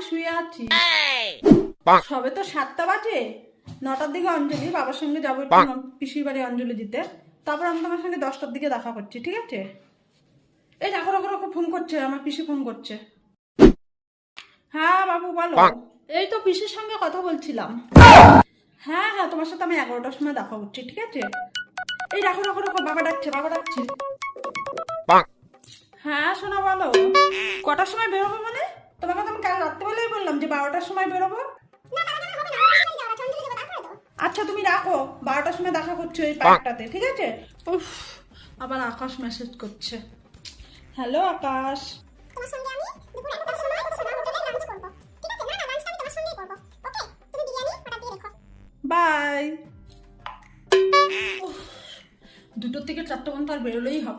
হ্যাঁ আমি শুয়ে আছি সবে তো সাতটা বাজে। নটার দিকে অঞ্জলি বাবার সঙ্গে যাব পিসির বাড়ি অঞ্জলি দিতে। তারপর আমি তোমার সঙ্গে দশটার দিকে দেখা করছি ঠিক আছে? এই রাখো রাখো রাখো ফোন করছে আমার পিসি ফোন করছে। হ্যাঁ বাবু বলো। এই তো পিসির সঙ্গে কথা বলছিলাম। হ্যাঁ হ্যাঁ তোমার সাথে আমি এগারোটার সময় দেখা করছি ঠিক আছে? এই রাখো রাখো রাখো বাবা ডাকছে বাবা ডাকছে। হ্যাঁ শোনা বলো। কটার সময় বেরোবো তোমাকে তো আমি কাল রাত্রেবেলায় বললাম যে বারোটার সময় বেরোবো। আচ্ছা তুমি রাখো বারোটার সময় দেখা করছ এই পার্কটাতে ঠিক আছে? উফ আবার আকাশ মেসেজ করছে। হ্যালো আকাশ। বাই দুটোর থেকে চারটে পর্যন্ত আর বেরোলেই হবে।